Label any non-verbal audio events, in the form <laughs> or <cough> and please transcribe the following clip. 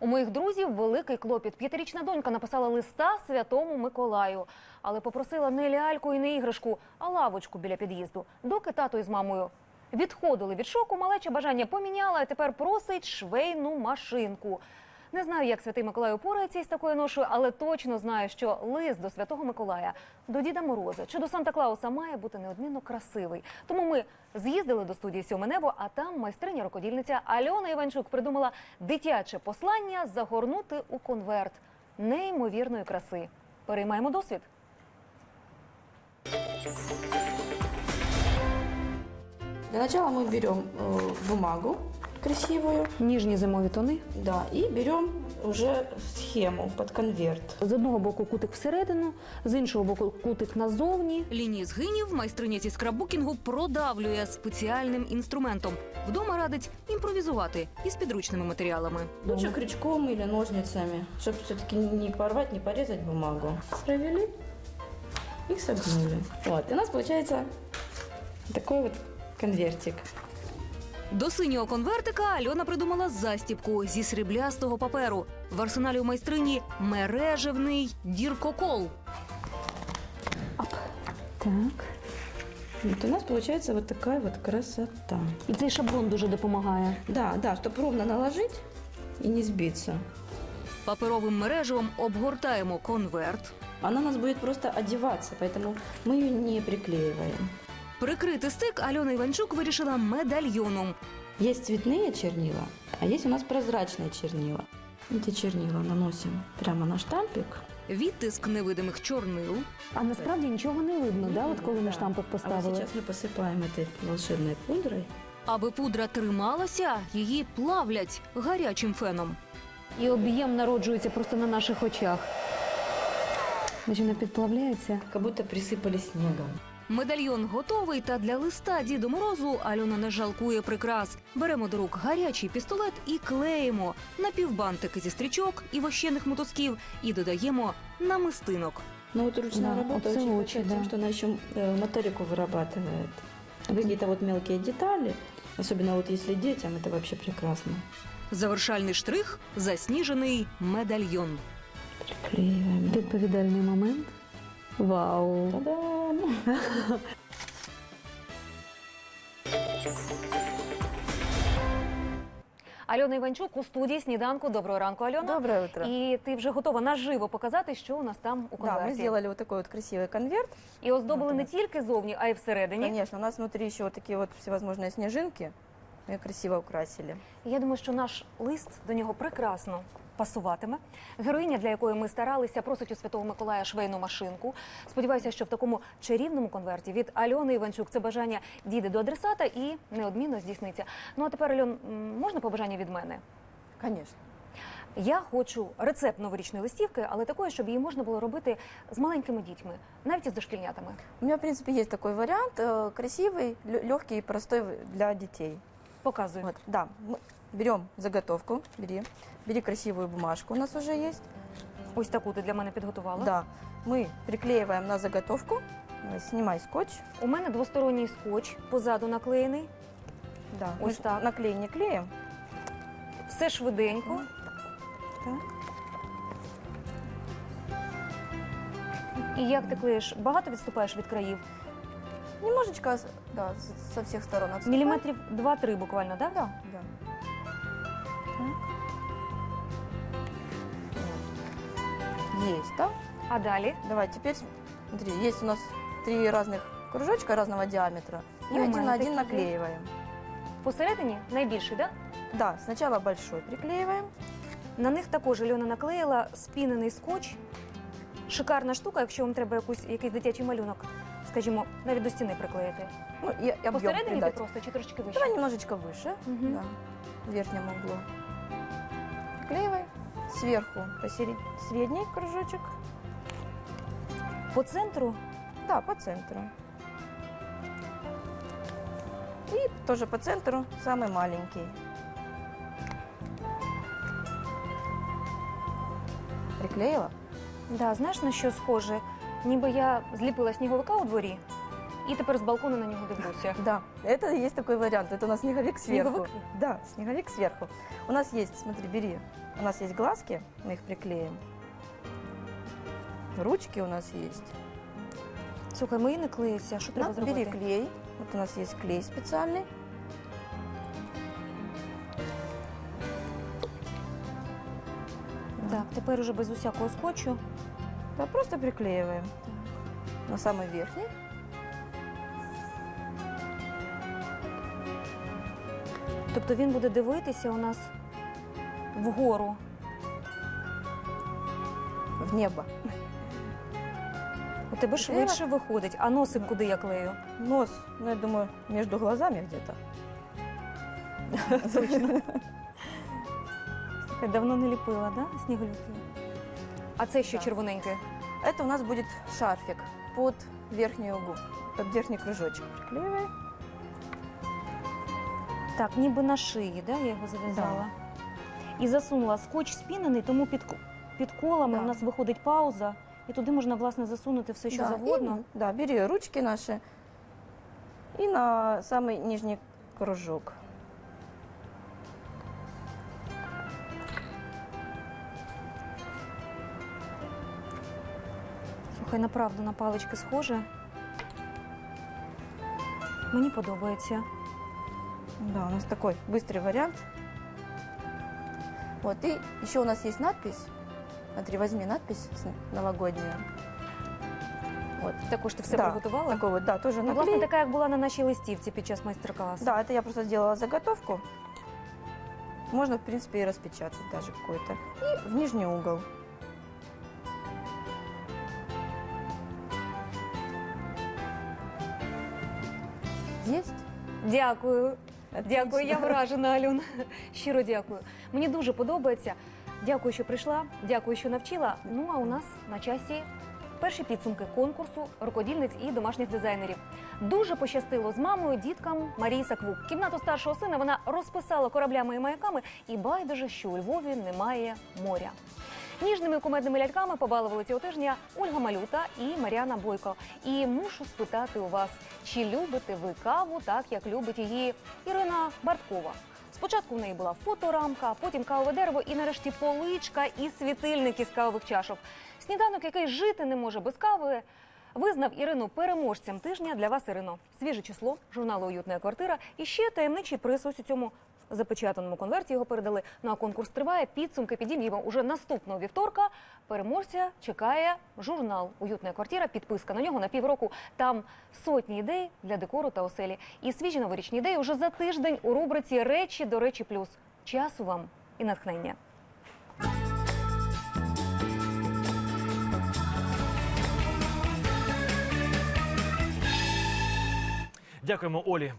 У моїх друзів великий клопіт. П'ятирічна донька написала листа святому Миколаю, але попросила не ляльку і не іграшку, а лавочку біля під'їзду. Доки тато із мамою відходили від шоку, малеча бажання поміняла, а тепер просить швейну машинку. Не знаю, як святий Миколай упорається із такою ношою, але точно знаю, що лист до святого Миколая, до Діда Мороза чи до Санта Клауса має бути неодмінно красивий. Тому ми з'їздили до студії Сьоме небо, а там майстриня рукодільниця Альона Іванчук придумала дитяче послання загорнути у конверт неймовірної краси. Переймаємо досвід. Для начала мы берем э, бумагу красивую, Ніжні зимові тони. да, и берем уже схему под конверт. З одного боку кутик всередину, з іншого боку кутик назовні. Лінії згинів майстриня зі скраббукінгу продавлює спеціальним інструментом. Вдома радить імпровізувати із підручними матеріалами. Лучше крючком или ножницами, чтобы все-таки не порвать, не порезать бумагу. Провели и согнули. Вот, и у нас получается такой вот конвертик. До синього конвертика Альона придумала застіпку зі сріблястого паперу. В арсеналі у майстрині мережевний діркокол. Так. Вот у нас получается вот такая вот красота. І цей шаблон дуже допомагає. Да, да, чтобы ровно наложить и не сбиться. Паперовим мережевом обгортаємо конверт. Она у нас будет просто одеваться, поэтому мы ее не приклеиваем. Прикрити стик Альона Іванчук вирішила медальйоном. Есть цветные чернила, а есть у нас прозрачные чернила. Эти чернила наносим прямо на штампик. Відтиск невидимих чорнил. А насправді нічого не видно, да, от коли ми Да. штампик А вот поставили. сейчас мы посыпаем этой волшебной пудрой. Аби пудра трималася, її плавлять гарячим феном. І об'єм народжується просто на наших очах. Бачиш, вона підплавляється. Как будто присыпали снегом. Медальйон готовий, та для листа Діду Морозу Альона не жалкує прикрас. Беремо до рук гарячий пістолет і клеїмо напівбантики зі стрічок і вощених мотузків і додаємо намистинок. Но вот ручная Да, работа вот очень очень, хороша тем, да. что она еще э, моторику вырабатывает. Какие-то вот мелкие детали, особенно вот если детям, это вообще прекрасно. Завершальний штрих засніжений медальйон. Приклеиваем. Відповідальний момент. Вау! Та-дам! <laughs> Альона Іванчук у студії сніданку. Доброго ранку, Альона. Доброе утро. І ти вже готова наживо показати, що у нас там у Да, конверті. мы сделали вот такой вот красивый конверт. І оздобили Вот не у нас. тільки зовні, а й всередині. Конечно, у нас внутри еще вот такие вот всевозможные снежинки. Мы ее красиво украсили. І Я думаю, що наш лист до нього прекрасно пасуватиме. Героїня, для якої ми старалися, просить у Святого Миколая швейну машинку. Сподіваюся, що в такому чарівному конверті від Альони Іванчук це бажання дійде до адресата і неодмінно здійсниться. Ну а тепер, Альон, м, можна побажання від мене? Конечно. Я хочу рецепт новорічної листівки, але такої, щоб її можна було робити з маленькими дітьми, навіть із дошкільнятами. У меня, в принципе, есть такой вариант. э, Красивый, легкий и простой в- для детей. Показую. Вот, да. Мы берем заготовку. Бери. Бери красивую бумажку. У нас уже есть. Ось таку ти для мене підготувала. Да. Мы приклеиваем на заготовку. Э, Снимай скотч. У мене двосторонній скотч позаду наклеєний. Да. Ось мы ж так. наклеение клеим. Все швиденько. Так. І як ти клеїш? Багато відступаєш від країв? Немножечко с- да, с- со всех сторон отступай. Міліметрів 2-3 буквально, так? Да, да. Вот. Есть, да? А далі? Давай, теперь смотри, есть у нас три разных кружочка разного диаметра. И И один на один наклеиваем. Посередині найбільший, так? Да, сначала большой приклеиваем. На них також Альона наклеїла спінений скотч. Шикарна штука, якщо вам треба якусь, якийсь дитячий малюнок, скажімо, навіть до стіни приклеїти. Ну, и объем Посередині ти придать. просто чи трошки вище? Давай немножечко выше, Мгм. да, в верхнем углу. Приклеивай. Сверху посеред... средний кружочек. По центру Да, по центру. И тоже по центру самый маленький. Приклеила? Да, знаєш на що схоже? Ніби я зліпила сніговика у дворі І тепер з балкону на нього дивлюся. <laughs> Да, это есть такой вариант. Это у нас снеговик сверху. Снеговик? Да, снеговик сверху. У нас есть, смотри, бери. У нас есть глазки, мы их приклеим. Ручки у нас есть. Слухай, мої не клеїться. Що треба На, зробити? бери клей. Вот у нас есть клей специальный. Так, тепер уже без усякого скотчу. Да, просто приклеиваем на самый верхний. Тобто він буде дивитися у нас вгору. в небо. У тебе швидше виходить, а носик куди я клею? Нос, ну, я думаю, между глазами где-то. <laughs> Слухай, давно не ліпила, да, сніговики? А це що червоненьке? Это у нас будет шарфик под верхнюю угу, под верхний кружочек. Приклеиваем. Так, ніби на шиї, да, я його зав'язала. І засунула скотч спінений, тому під, під колами Да. у нас виходить пауза, і туди можна, власне, засунути все, що Да, завгодно. и, да, бери ручки наши и на самый нижний кружок. Слухай, направду на палички схоже. Мені подобається. Да, у нас такой быстрый вариант. Вот, и еще у нас есть надпись. Смотри, возьми надпись с- новогоднюю. Вот. Також ти все Да, приготувала? Такой вот, да, тоже Ну, власне, наклей. така, як була на нашій листівці під час майстер-класу. Да, это я просто сделала заготовку. Можно, в принципе, и распечатать даже какой-то. И в нижний угол. Есть? Дякую. Дякую, я вражена, Альона. <laughs> Щиро дякую. Мені дуже подобається. Дякую, що прийшла. Дякую, що навчила. Ну а у нас на часі перші підсумки конкурсу рукодільниць і домашніх дизайнерів. Дуже пощастило з мамою, діткам Марії Саквук. Кімнату старшого сина вона розписала кораблями і маяками, і байдуже, що у Львові немає моря. Ніжними кумедними ляльками побалували цього тижня Ольга Малюта і Мар'яна Бойко. І мушу спитати у вас, чи любите ви каву так, як любить її Ірина Барткова. Спочатку в неї була фоторамка, потім кавове дерево і нарешті поличка і світильник із кавових чашок. Сніданок, який жити не може без кави, визнав Ірину переможцем тижня для вас, Ірино. Свіже число журналу Уютна квартира і ще таємничий приз ось у цьому запечатаному конверті його передали. Ну а конкурс триває. Підсумки підіб'ємо уже наступного вівторка. Переможця чекає журнал Уютна квартира. Підписка на нього на півроку. Там сотні ідей для декору та оселі. І свіжі новорічні ідеї уже за тиждень у рубриці Речі до речі плюс. Часу вам і натхнення. Дякуємо, Олі.